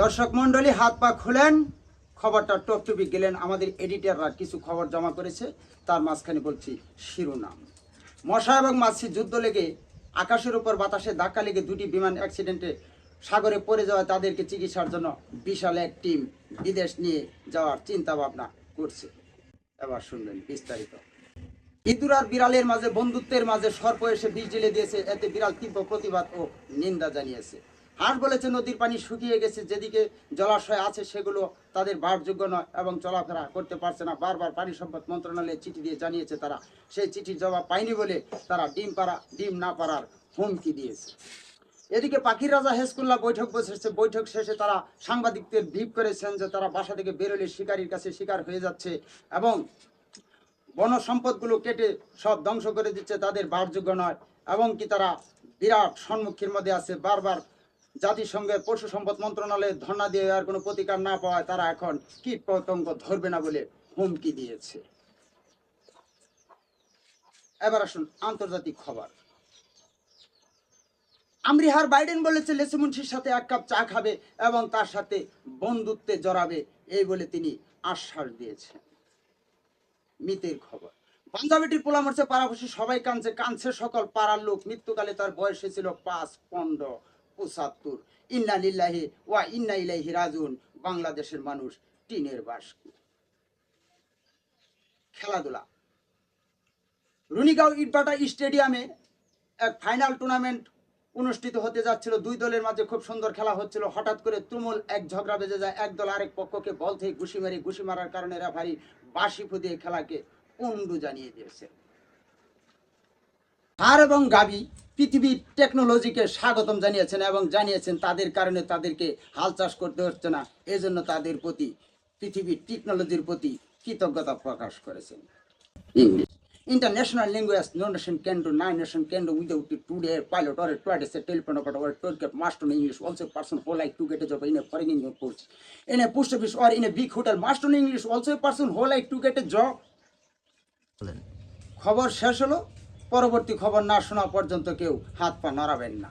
দর্শক মন্ডলী হাত পা খুলেন। খবরটা টপটপি গেলেন আমাদের এডিটাররা। কিছু খবর জমা করেছে, তার মাঝখানে বলছি শিরোনাম। মশা এবং মাছি যুদ্ধ লেগে আকাশের উপর বাতাসে ধাক্কা লেগে দুটি বিমান অ্যাক্সিডেন্টে সাগরে পড়ে যাওয়া তাদেরকে চিকিৎসার জন্য বিশাল এক টিম বিদেশ নিয়ে যাওয়ার চিন্তা ভাবনা করছে। এবার শুনবেন বিস্তারিত। ইঁদুর আর বিড়ালের মাঝে, বন্ধুত্বের মাঝে সর্প এসে বিষ দিয়েছে। এতে বিড়াল তীব্র প্রতিবাদ ও নিন্দা জানিয়েছে। হাঁস বলেছে, নদীর পানি শুকিয়ে গেছে, যেদিকে জলাশয় আছে সেগুলো তাদের বারযোগ্য নয় এবং চলাফেরা করতে পারছে না। বারবার পানি সম্পদ মন্ত্রণালয়ে চিঠি দিয়ে জানিয়েছে তারা। সেই চিঠির জবাব পায়নি বলে তারা ডিম পাড়া ডিম না পাড়ার হুমকি দিয়েছে। এদিকে পাখির রাজা হেসকুল্লাহ বৈঠক বসেছে। বৈঠক শেষে তারা সাংবাদিকদের ভিপ করেছেন যে তারা বাসা থেকে বেরোলে শিকারীর কাছে শিকার হয়ে যাচ্ছে এবং বন সম্পদগুলো কেটে সব ধ্বংস করে দিচ্ছে, তাদের বারযোগ্য নয়। এবং কি তারা বিরাট সম্মুখীর মধ্যে আছে। বারবার জাতিসংঘের পশু সম্পদ মন্ত্রণালয়ে ধর্ণা দিয়ে আর কোনো প্রতিকার না পাওয়ায় তারা এখন কীট পতঙ্গ ধরবে না বলে হুমকি দিয়েছে। এবার আসুন আন্তর্জাতিক খবর। আমরিহার বাইডেন বলেছে লেসু মুন্সির সাথে এক কাপ চা খাবে এবং তার সাথে বন্ধুত্বে জড়াবে, এই বলে তিনি আশ্বাস দিয়েছেন। মিতের খবর পাঞ্জাবিটির পোলা মরছে পাড়াপড়শি সবাই কাঁদছে কাঁদছে সকল পাড়ার লোক। মৃত্যুকালে তার বয়স ছিল পাঁচ, পনেরো পঁচাত্তর ইন্না ওয়া ইন্না ইলাইহি রাজুন। বাংলাদেশের মানুষ টিনের বাস। খেলাধুলা। রুনিগাঁও ইটবাটা স্টেডিয়ামে এক ফাইনাল টুর্নামেন্ট অনুষ্ঠিত হতে যাচ্ছিল। দুই দলের মাঝে খুব সুন্দর খেলা হচ্ছিল। হঠাৎ করে তুমুল এক ঝগড়া বেজে যায়। এক দল আরেক পক্ষকে বল থেকে ঘুষি মারি। ঘুষি মারার কারণে রেফারি বাসি ফুদিয়ে খেলাকে পন্ডু জানিয়ে দিয়েছে। আর এবং গাবি পৃথিবী টেকনোলজিকে স্বাগতম জানিয়েছেন এবং জানিয়েছেন তাদের কারণে তাদেরকে হাল চাষ করতে হচ্ছে না। এজন্য তাদের প্রতি পৃথিবীর টেকনোলজির প্রতি কৃতজ্ঞতা প্রকাশ করেছেন। ইন্টারন্যাশনাল ল্যাঙ্গুয়েজ নোনেশন কেন্দ্র নাইন নেশন কেন্দ্র উইদাউট টুডে পাইলট অর টয়েট এসে telephone operator toll gate must know English also person who like to get a job in a foreign Indian course in a post office or in a big hotel must know English also person who like to get a job খবর শেষ হলো। পরবর্তী খবর না শোনা পর্যন্ত কেউ হাত পা নড়াবেন না।